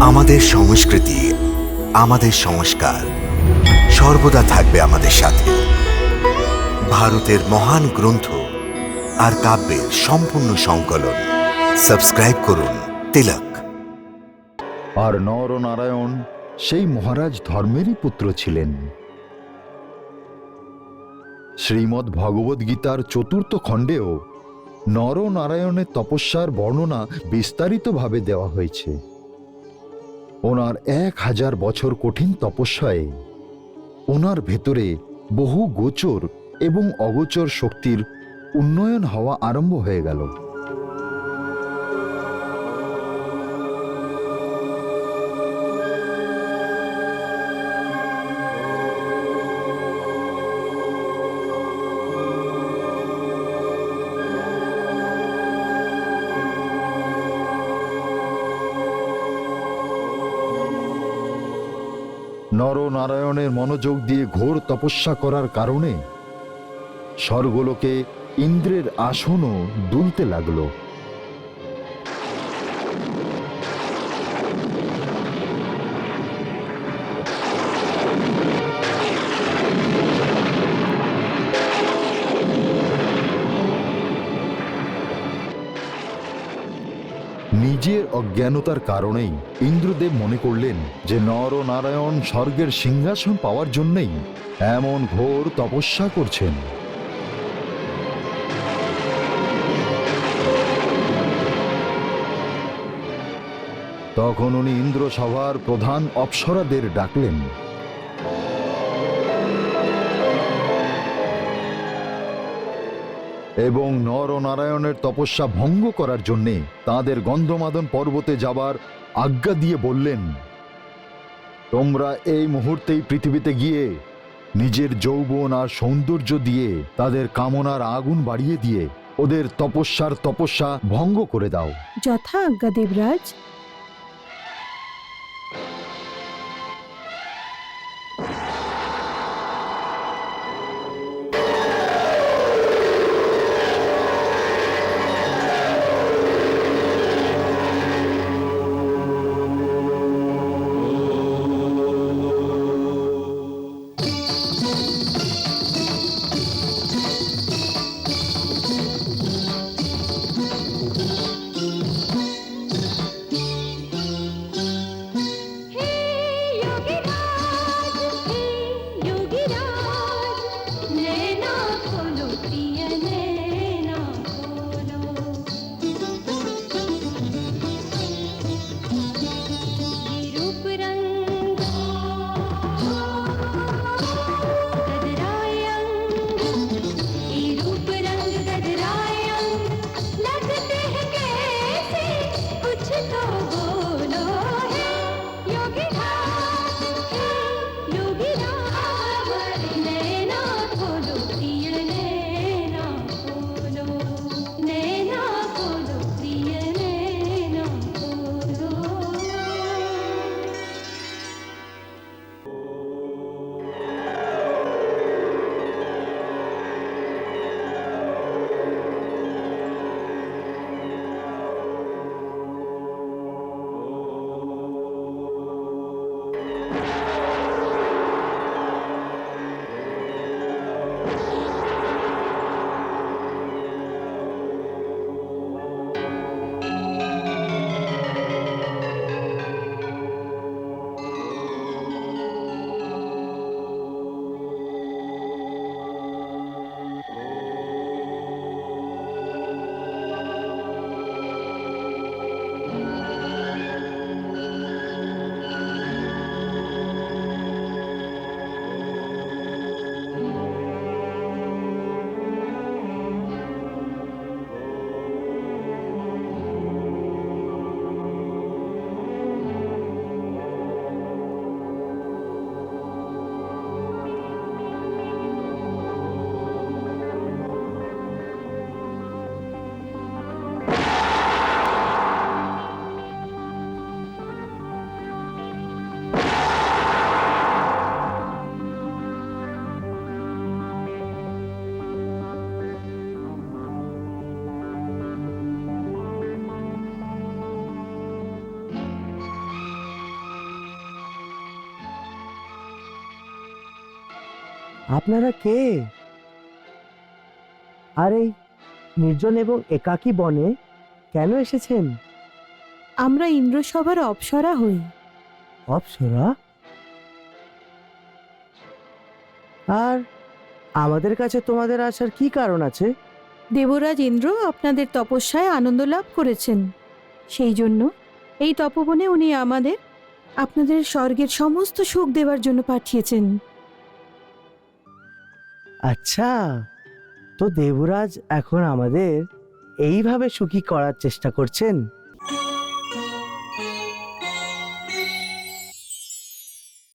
আমাদের সংস্কৃতি, আমাদের সংস্কার সর্বদা থাকবে আমাদের সাথে। ভারতের মহান গ্রন্থ আর কাব্যের সম্পূর্ণ সংকলন। সাবস্ক্রাইব করুন তিলক। আর নরনারায়ণ সেই মহারাজ ধর্মেরই পুত্র ছিলেন। শ্রীমদ্ ভগবদ্ গীতার চতুর্থ খণ্ডেও নরনারায়ণের তপস্যার বর্ণনা বিস্তারিতভাবে দেওয়া হয়েছে। ওনার এক হাজার বছর কঠিন তপস্যায় ওনার ভেতরে বহু গোচর এবং অগোচর শক্তির উন্নয়ন হওয়া আরম্ভ হয়ে গেল। নরনারায়ণের মনোযোগ দিয়ে ঘোর তপস্যা করার কারণে স্বর্গলোকে ইন্দ্রের আসনও দুলতে লাগল। নিজের অজ্ঞানতার কারণেই ইন্দ্রদেব মনে করলেন যে নর ও নারায়ণ স্বর্গের সিংহাসন পাওয়ার জন্যই এমন ঘোর তপস্যা করছেন। তখন উনি ইন্দ্রসভার প্রধান অপ্সরাদের ডাকলেন। এবং নর নারায়ণের তপস্যা ভঙ্গ করার জন্যে তাদের গন্ধমাদন পর্বতে যাবার আজ্ঞা দিয়ে বললেন, তোমরা এই মুহূর্তেই পৃথিবীতে গিয়ে নিজের যৌবন আর সৌন্দর্য দিয়ে তাদের কামনার আগুন বাড়িয়ে দিয়ে ওদের তপস্যার তপস্যা ভঙ্গ করে দাও। যথা আজ্ঞা দেবরাজ। আপনারা কে? আর এই নির্জন এবং একাকী বনে কেন এসেছেন? আমরা ইন্দ্রসভার অপসরা হই। অপসরা? আর আমাদের কাছে তোমাদের আসার কি কারণ আছে? দেবরাজ ইন্দ্র আপনাদের তপস্যায় আনন্দ লাভ করেছেন। সেই জন্য এই তপবনে উনি আমাদের আপনাদের স্বর্গের সমস্ত সুখ দেওয়ার জন্য পাঠিয়েছেন। আচ্ছা তো দেবরাজ এখন আমাদের এইভাবে সুখী করার চেষ্টা করছেন?